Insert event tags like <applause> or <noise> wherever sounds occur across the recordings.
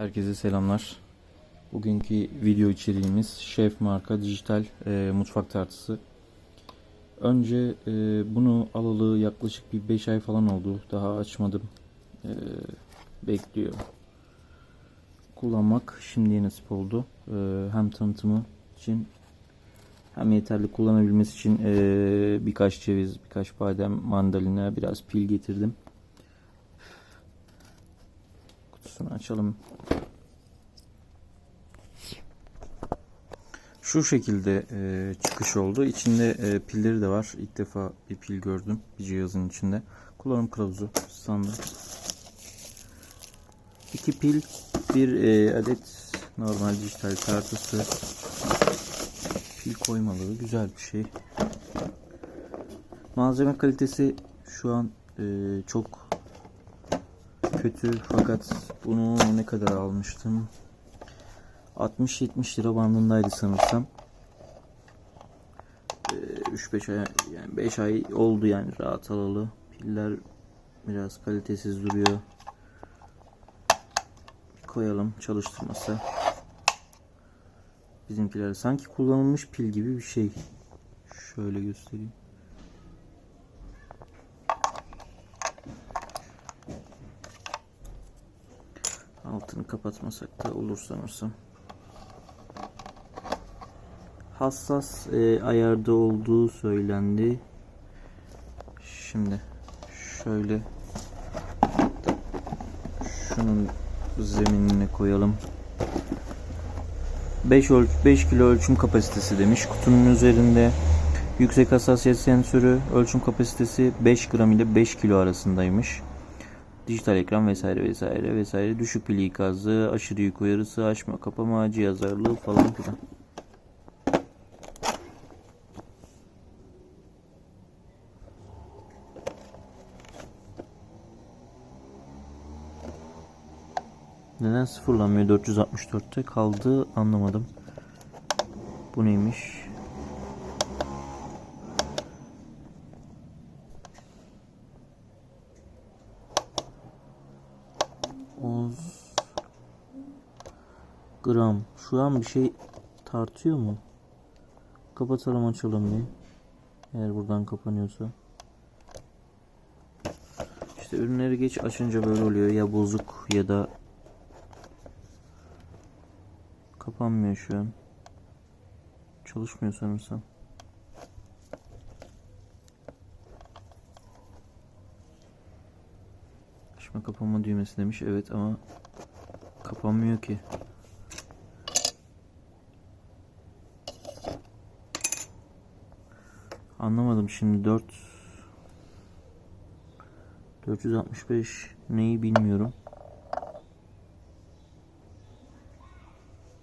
Herkese selamlar. Bugünkü video içeriğimiz Şef marka dijital e, mutfak tartısı. Önce e, bunu alalı yaklaşık bir 5 ay falan oldu. Daha açmadım. E, bekliyor. Kullanmak şimdiye nasip oldu. E, hem tanıtımı için hem yeterli kullanabilmesi için e, birkaç ceviz, birkaç badem, mandalina, biraz pil getirdim. Kutusunu açalım. Şu şekilde e, çıkış oldu. İçinde e, pilleri de var. İlk defa bir pil gördüm bir cihazın içinde. Kullanım kılavuzu standart. İki pil, bir e, adet normal dijital tartısı. Pil koymaları güzel bir şey. Malzeme kalitesi şu an e, çok kötü fakat bunu ne kadar almıştım? 60-70 lira bandındaydı sanırsam. Ee, 3-5 ay yani 5 ay oldu yani rahat alalı. Piller biraz kalitesiz duruyor. Koyalım çalıştırmasa. Bizimkiler sanki kullanılmış pil gibi bir şey. Şöyle göstereyim. Altını kapatmasak da olur sanırsam. Hassas e, ayarda olduğu söylendi. Şimdi şöyle şunun zeminine koyalım. 5 ölç 5 kilo ölçüm kapasitesi demiş. Kutunun üzerinde yüksek hassasiyet sensörü ölçüm kapasitesi 5 gram ile 5 kilo arasındaymış. Dijital ekran vesaire vesaire vesaire düşük pil ikazı, aşırı yük uyarısı, açma kapama cihaz ağırlığı falan filan. Neden sıfırlanmıyor 464'te kaldı anlamadım. Bu neymiş? Gram. Şu an bir şey tartıyor mu? Kapatalım açalım bir. Eğer buradan kapanıyorsa. İşte ürünleri geç açınca böyle oluyor. Ya bozuk ya da kapanmıyor şu an. Çalışmıyor sanırsam. Açma kapanma düğmesi demiş. Evet ama kapanmıyor ki. Anlamadım şimdi 4 465 neyi bilmiyorum.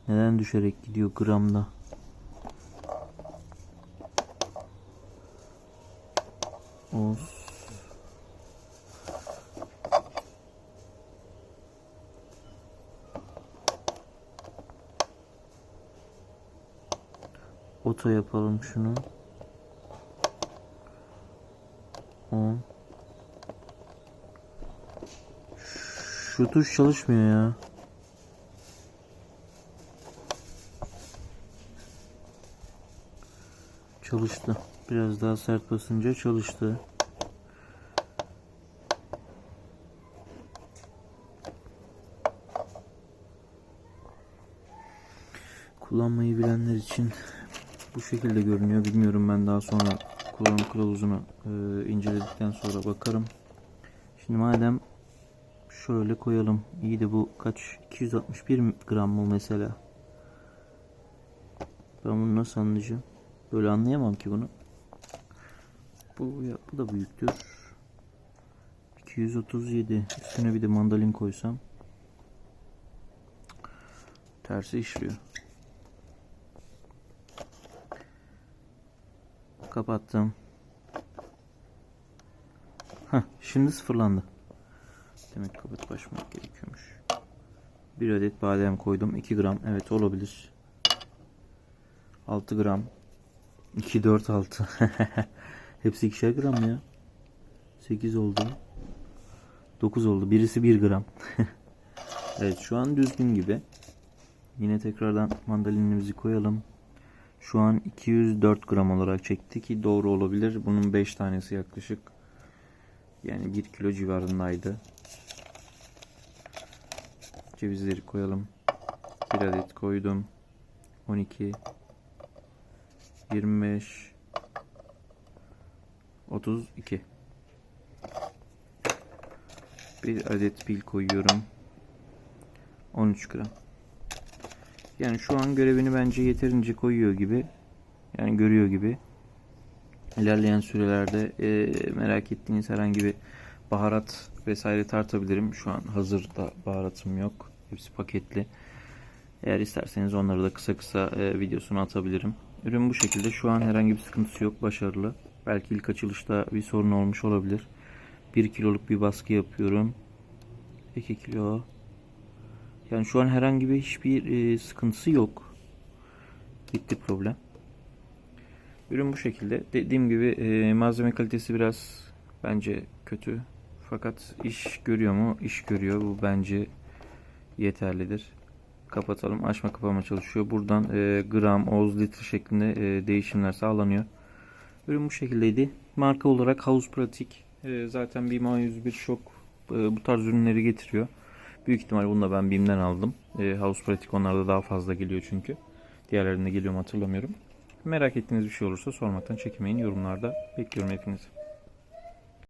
Neden düşerek gidiyor gramda? Os Oto yapalım şunu. 10 Şu tuş çalışmıyor ya. Çalıştı. Biraz daha sert basınca çalıştı. Kullanmayı bilenler için bu şekilde görünüyor. Bilmiyorum ben daha sonra kullanım kılavuzunu e, inceledikten sonra bakarım. Şimdi madem şöyle koyalım. İyi de bu kaç? 261 gram mı mesela? Ben bunu nasıl anlayacağım? Böyle anlayamam ki bunu. Bu, ya, bu da büyüktür. 237. Üstüne bir de mandalin koysam. Tersi işliyor. Kapattım. Heh, şimdi sıfırlandı. Demek kapatıp açmak gerekiyormuş. Bir adet badem koydum. 2 gram. Evet olabilir. 6 gram. 2, 4, 6. Hepsi 2'şer gram ya. 8 oldu. 9 oldu. Birisi 1 gram. <laughs> Evet şu an düzgün gibi. Yine tekrardan mandalinimizi koyalım. Şu an 204 gram olarak çekti ki doğru olabilir. Bunun 5 tanesi yaklaşık. Yani 1 kilo civarındaydı. Cevizleri koyalım. 1 adet koydum. 12 25 32 Bir adet pil koyuyorum. 13 gram. Yani şu an görevini bence yeterince koyuyor gibi. Yani görüyor gibi. İlerleyen sürelerde e, merak ettiğiniz herhangi bir baharat vesaire tartabilirim. Şu an hazırda baharatım yok. Hepsi paketli. Eğer isterseniz onları da kısa kısa e, videosunu atabilirim. Ürün bu şekilde. Şu an herhangi bir sıkıntısı yok. Başarılı. Belki ilk açılışta bir sorun olmuş olabilir. 1 kiloluk bir baskı yapıyorum. 2 kilo. Yani şu an herhangi bir hiçbir e, sıkıntısı yok. Gitti problem. Ürün bu şekilde. Dediğim gibi e, malzeme kalitesi biraz bence kötü. Fakat iş görüyor mu? İş görüyor. Bu bence yeterlidir. Kapatalım. Açma kapama çalışıyor. Buradan e, gram, oz, litre şeklinde e, değişimler sağlanıyor. Ürün bu şekildeydi. Marka olarak House Pratik. E, zaten BİM A101 Shock e, bu tarz ürünleri getiriyor. Büyük ihtimal bunu da ben BİM'den aldım. E, House Pratik onlarda daha fazla geliyor çünkü. Diğerlerinde geliyor mu hatırlamıyorum. Merak ettiğiniz bir şey olursa sormaktan çekinmeyin. Yorumlarda bekliyorum hepinizi.